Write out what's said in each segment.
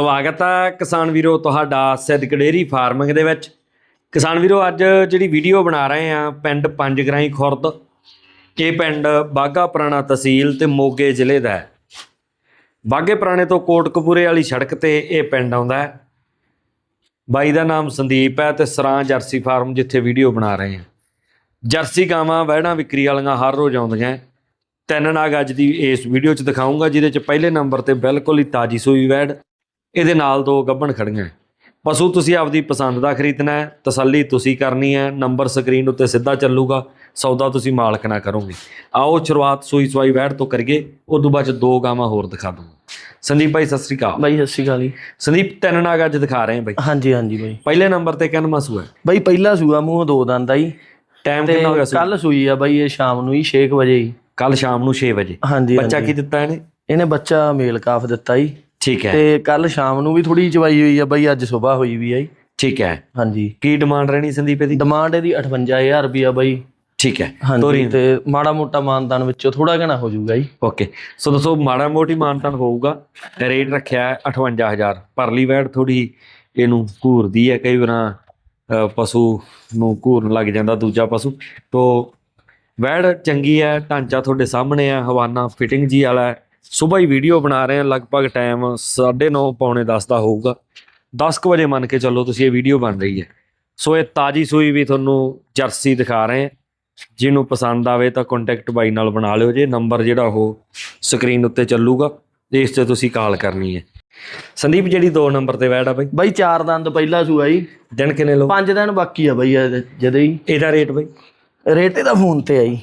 ਸਵਾਗਤ ਹੈ ਕਿਸਾਨ ਵੀਰੋ ਤੁਹਾਡਾ ਸਿੱਧਕ ਡੇਅਰੀ ਫਾਰਮਿੰਗ ਦੇ ਵਿੱਚ। ਕਿਸਾਨ ਵੀਰੋ, ਅੱਜ ਜਿਹੜੀ ਵੀਡੀਓ ਬਣਾ ਰਹੇ ਆ, ਪਿੰਡ ਪੰਜਗਰਾਈ ਖੁਰਦ, ਇਹ ਪਿੰਡ ਬਾਗਾ ਪੁਰਾਣਾ ਤਹਿਸੀਲ ਤੇ ਮੋਗੇ ਜ਼ਿਲ੍ਹੇ ਦਾ ਹੈ। ਬਾਗੇ ਪੁਰਾਣੇ ਤੋਂ ਕੋਟਕਪੂਰੇ ਵਾਲੀ ਸੜਕ ਤੇ ਇਹ ਪਿੰਡ ਆਉਂਦਾ ਹੈ। ਬਾਈ ਦਾ ਨਾਮ ਸੰਦੀਪ ਹੈ ਤੇ ਸਰਾਂ ਜਰਸੀ ਫਾਰਮ ਜਿੱਥੇ ਵੀਡੀਓ ਬਣਾ ਰਹੇ ਆ। ਜਰਸੀ ਗਾਵਾਂ, ਵਹਿੜਾਂ ਵਿਕਰੀ ਵਾਲੀਆਂ ਹਰ ਰੋਜ਼ ਆਉਂਦੀਆਂ ਤਿੰਨ ਨਾਗ ਅੱਜ ਦੀ ਇਸ ਵੀਡੀਓ 'ਚ ਦਿਖਾਉਂਗਾ ਜਿਹਦੇ 'ਚ ਪਹਿਲੇ ਨੰਬਰ ਤੇ ਬਿਲਕੁਲ ਹੀ ਤਾਜੀ ਸੂਈ ਵੈੜ ਇਹਦੇ ਨਾਲ ਦੋ ਗੱਭਣ ਖੜੀਆਂ। ਪਸ਼ੂ ਤੁਸੀਂ ਆਪਦੀ ਪਸੰਦ ਦਾ ਖਰੀਦਣਾ ਹੈ ਤਸੱਲੀ ਤੁਸੀਂ ਕਰਨੀ ਹੈ ਨੰਬਰ ਸਕਰੀਨ ਉੱਤੇ ਸਿੱਧਾ ਚੱਲੂਗਾ ਸੌਦਾ ਤੁਸੀਂ ਮਾਲਕ ਨਾਲ ਕਰੋਗੇ। ਆਓ ਸ਼ੁਰੂਆਤ ਸੂਈ ਸਵਾਈ ਵੈੜ ਤੋਂ ਕਰੀਏ ਉਦੋਂ ਬਾਅਦ 'ਚ ਦੋ ਗਾਵਾਂ ਹੋਰ ਦਿਖਾ ਦੂੰਗਾ। ਸੰਦੀਪ ਭਾਈ ਸਤਿ ਸ੍ਰੀ ਅਕਾਲ। ਬਾਈ ਸਤਿ ਸ਼੍ਰੀ ਅਕਾਲ ਜੀ। ਸੰਦੀਪ ਤਿੰਨ ਨਾਗ ਅੱਜ ਦਿਖਾ ਰਹੇ ਹਾਂ ਬਾਈ। ਹਾਂਜੀ ਹਾਂਜੀ ਬਾਈ। ਪਹਿਲੇ ਨੰਬਰ ਤੇ ਕਿੰਨਵਾਂ ਸੂਆ ਹੈ? ਬਾਈ ਪਹਿਲਾ ਸੂਆ ਮੂੰਹ ਦੋ ਦੰਦ ਆ ਜੀ। ਟਾਈਮ ਤੇ ਕਿੰਨਾ ਹੋ ਗਿਆ ਕੱਲ ਸੂਈ ਆ ਬਾਈ ਇਹ ਸ਼ਾਮ ਨੂੰ ਹੀ 6 ਵਜੇ ਹੀ ਕੱਲ ਸ਼ਾਮ ਨੂੰ 6 ਵਜੇ। ਹਾਂਜੀ ਬੱਚਾ। ਕੀ ਦਿੱਤਾ ਇਹਨੇ? ਇਹਨੇ ਬੱਚਾ ਮੇਲ ਕਾਫ ਦਿੱਤਾ ਜੀ। ਠੀਕ ਹੈ। ਤੇ ਕੱਲ ਸ਼ਾਮ ਨੂੰ ਵੀ ਥੋੜੀ ਚਵਾਈ ਹੋਈ ਆ ਬਾਈ ਅੱਜ ਸਵੇਰ ਹੋਈ ਵੀ ਆ ਜੀ। ਠੀਕ ਹੈ। ਹਾਂਜੀ। ਕੀ ਡਿਮਾਂਡ ਰਹਿਣੀ ਸੰਦੀਪ ਇਹਦੀ? ਡਿਮਾਂਡ ਇਹਦੀ 58000 ਰੁਪਿਆ ਬਾਈ। ਠੀਕ ਹੈ। ਤੋਰੀ। ਤੇ ਮਾੜਾ ਮੋਟਾ ਮਾਨਦਾਨ ਵਿੱਚੋਂ ਥੋੜਾ ਘਣਾ ਹੋ ਜਾਊਗਾ ਜੀ। ਓਕੇ। ਸੋ ਦੱਸੋ ਮਾੜਾ ਮੋਟੀ ਮਾਨਤਨ ਹੋਊਗਾ। ਰੇਟ ਰੱਖਿਆ ਹੈ 58000 ਪਰਲੀ ਵੈੜ ਥੋੜੀ ਇਹਨੂੰ ਘੂਰਦੀ ਹੈ ਕਈ ਵਾਰਾਂ ਪਸ਼ੂ ਨੂੰ ਘੂਰਨ ਲੱਗ ਜਾਂਦਾ ਦੂਜਾ ਪਸ਼ੂ। ਤੋ ਵੈੜ ਚੰਗੀ ਹੈ ਢਾਂਚਾ ਤੁਹਾਡੇ ਸਾਹਮਣੇ ਹੈ ਹਵਾਨਾ ਫਿਟਿੰਗ ਜੀ ਵਾਲਾ ਹੈ। ਸਵੇਰ ਹੀ ਵੀਡੀਓ ਬਣਾ ਰਹੇ ਹਾਂ ਲਗਭਗ ਟਾਈਮ 9:30 ਪੌਣੇ 10 ਦਾ ਹੋਊਗਾ। 10 ਕੁ ਵਜੇ ਮੰਨ ਕੇ ਚੱਲੋ ਤੁਸੀਂ ਇਹ ਵੀਡੀਓ ਬਣ ਰਹੀ ਹੈ। ਸੋ ਇਹ ਤਾਜੀ ਸੂਈ ਵੀ ਤੁਹਾਨੂੰ ਜਰਸੀ ਦਿਖਾ ਰਹੇ ਹਾਂ। ਜਿਹਨੂੰ ਪਸੰਦ ਆਵੇ ਤਾਂ ਕੰਟੈਕਟ ਬਾਈ ਨਾਲ ਬਣਾ ਲਿਓ ਜੇ ਨੰਬਰ ਜਿਹੜਾ ਉਹ ਸਕਰੀਨ ਉੱਤੇ ਚੱਲੂਗਾ ਇਸ ਤੇ ਤੁਸੀਂ ਕਾਲ ਕਰਨੀ ਹੈ। ਸੰਦੀਪ ਜਿਹੜੀ 2 ਨੰਬਰ ਤੇ ਵੈੜ ਆ ਬਾਈ? ਬਾਈ ਚਾਰ ਦੰਦ ਪਹਿਲਾ ਸੂਆ ਜੀ। ਦਿਨ ਕਿੰਨੇ ਲਓ ਪੰਜ ਦਿਨ ਬਾਕੀ ਆ ਬਾਈ ਜਦੇ ਹੀ। ਇਹਦਾ ਰੇਟ ਬਾਈ? ਰੇਟ ਇਹਦਾ ਫੋਨ ਤੇ ਆ ਜੀ।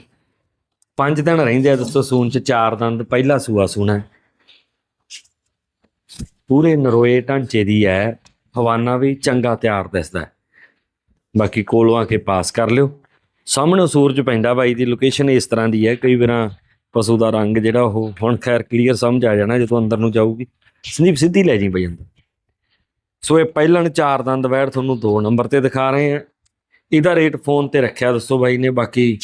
ਪੰਜ ਦਿਨ ਰਹਿੰਦੇ ਆ ਦੋਸਤੋ ਸੂਨ ਚ, ਚਾਰ ਦੰਦ ਪਹਿਲਾ ਸੂਆ ਸੂਣਾ ਪੂਰੇ ਨਰੋਏ ਢਾਂਚੇ ਦੀ ਹੈ, ਹਵਾਨਾ ਵੀ ਚੰਗਾ ਤਿਆਰ ਦਿਸਦਾ ਹੈ। ਬਾਕੀ ਕੋਲੋਂ ਆ ਕੇ ਪਾਸ ਕਰ ਲਿਓ। ਸਾਹਮਣੇ ਸੂਰਜ ਪੈਂਦਾ ਬਾਈ ਦੀ ਲੋਕੇਸ਼ਨ ਇਸ ਤਰ੍ਹਾਂ ਦੀ ਹੈ, ਕਈ ਵਾਰਾਂ ਪਸ਼ੂ ਦਾ ਰੰਗ ਜਿਹੜਾ ਉਹ ਹੁਣ ਖੈਰ ਕਲੀਅਰ ਸਮਝ ਆ ਜਾਣਾ ਜਦੋਂ ਅੰਦਰ ਨੂੰ ਜਾਊਗੀ। ਸੰਦੀਪ, ਸਿੱਧੀ ਲੈ ਜੀ ਬਈ ਅੰਦਰ। ਸੋ ਇਹ ਪਹਿਲਣ ਚਾਰ ਦੰਦ ਵੈੜ ਤੁਹਾਨੂੰ ਦੋ ਨੰਬਰ ਤੇ ਦਿਖਾ ਰਹੇ ਆ ਇਹਦਾ ਰੇਟ ਫੋਨ ਤੇ ਰੱਖਿਆ ਦੱਸੋ ਬਾਈ ਨੇ, ਬਾਕੀ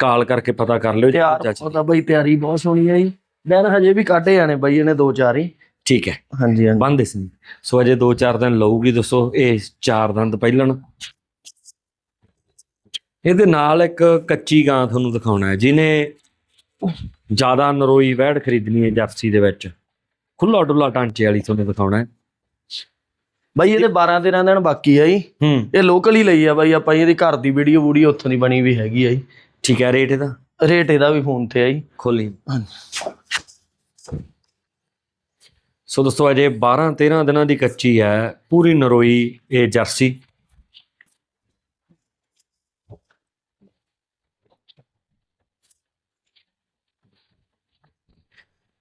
ਕਾਲ ਕਰਕੇ ਪਤਾ ਕਰ ਲਿਓ ਜੀ ਤਿਆਰ ਚਾਚਾ। ਉਹਦਾ ਬਾਈ ਤਿਆਰੀ ਬਹੁਤ ਸੋਹਣੀ ਆ ਜੀ। ਦਿਨ ਹਜੇ ਵੀ ਕੱਢੇ ਜਾਣੇ ਬਾਈ ਇਹਨੇ ਦੋ ਚਾਰ ਹੀ। ਠੀਕ ਹੈ। ਹਾਂਜੀ ਹਾਂਜੀ। ਬੰਦ ਸੀ ਸੋ ਅਜੇ 2-4 ਦਿਨ ਲਊਗੀ ਦੱਸੋ ਇਹ ਚਾਰ ਦੰਦ ਪਹਿਲਣ। ਇਹਦੇ ਨਾਲ ਇੱਕ ਕੱਚੀ ਗਾਂ ਤੁਹਾਨੂੰ ਦਿਖਾਉਣਾ ਹੈ ਜਿਹਨੇ ਜ਼ਿਆਦਾ ਨਰੋਈ ਵੈੜ ਖਰੀਦਣੀ ਹੈ ਜਰਸੀ ਦੇ ਵਿੱਚ। ਖੁੱਲਾ ਡੁੱਲਾ ਟਾਂਚੇ ਵਾਲੀ ਤੁਹਾਨੂੰ ਦਿਖਾਉਣਾ ਹੈ। ਬਾਈ ਇਹਦੇ 12 13 ਦਿਨ ਬਾਕੀ ਆ ਜੀ। ਹੂੰ। ਇਹ ਲੋਕਲ ਹੀ ਲਈ ਆ ਬਾਈ ਆਪਾਂ ਇਹਦੀ ਘਰ ਦੀ ਵੀਡੀਓ ਵੀਡੀਓ ਉੱਥੋਂ ਦੀ ਬਣੀ ਵੀ ਹੈਗੀ ਆ ਜੀ। ਠੀਕ ਹੈ ਰੇਟ ਇਹਦਾ? ਰੇਟ ਇਹਦਾ ਵੀ ਫੋਨ ਤੇ ਆ ਜੀ। ਖੋਲੀ। ਸੋ ਦੋਸਤੋ ਅਜੇ 12 13 ਦਿਨਾਂ ਦੀ ਕੱਚੀ ਹੈ ਪੂਰੀ ਨਰੋਈ ਇਹ ਜਰਸੀ।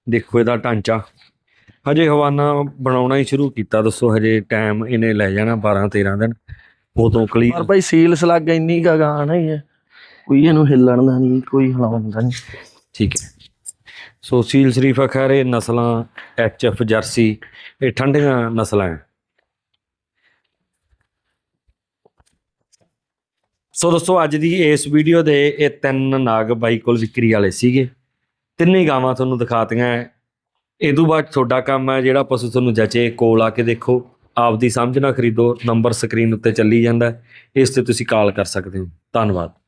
ਦੇਖੋ ਇਹਦਾ ਢਾਂਚਾ। ਹਜੇ ਹਵਾਨਾ ਬਣਾਉਣਾ ਹੀ ਸ਼ੁਰੂ ਕੀਤਾ ਦੱਸੋ ਹਜੇ ਟਾਈਮ ਇਹਨੇ ਲੈ ਜਾਣਾ 12 13 ਦਿਨ। ਉਦੋਂ ਕਲੀ ਪਰ ਬਾਈ ਸੀਲ ਸਲੱਗ ਇੰਨੀ ਕਾ ਗਾਣ ਹੈ। ਕੋਈ ਇਹਨੂੰ ਹਿੱਲਣ ਦਾ ਨਹੀਂ, ਕੋਈ ਹਿਲਾਉਣ ਦਾ ਨਹੀਂ। ਠੀਕ ਹੈ। ਸੋ ਸੀਲ ਸ਼ਰੀਫਾ ਖੈਰ ਇਹ ਨਸਲਾਂ ਐਫ ਜਰਸੀ, ਇਹ ਠੰਡੀਆਂ ਨਸਲਾਂ ਹੈ। ਸੋ ਦੋਸਤੋ, ਅੱਜ ਦੀ ਇਸ ਵੀਡੀਓ ਦੇ ਇਹ ਤਿੰਨ ਨਾਗ ਬਾਈ ਕੋਲ ਵਿਕਰੀ ਵਾਲੇ ਸੀਗੇ। ਤਿੰਨੇ ਗਾਵਾਂ ਤੁਹਾਨੂੰ ਦਿਖਾਤੀਆਂ ਹੈ। ਇਹ ਤੋਂ ਬਾਅਦ ਤੁਹਾਡਾ ਕੰਮ ਹੈ ਜਿਹੜਾ ਪਸ਼ੂ ਤੁਹਾਨੂੰ ਜਚੇ, ਕੋਲ ਆ ਕੇ ਦੇਖੋ। ਆਪਦੀ ਸਮਝ ਨਾਲ ਖਰੀਦੋ, ਨੰਬਰ ਸਕਰੀਨ ਉੱਤੇ ਚੱਲੀ ਜਾਂਦਾ ਇਸ ਤੇ ਤੁਸੀਂ ਕਾਲ ਕਰ ਸਕਦੇ ਹੋ। ਧੰਨਵਾਦ।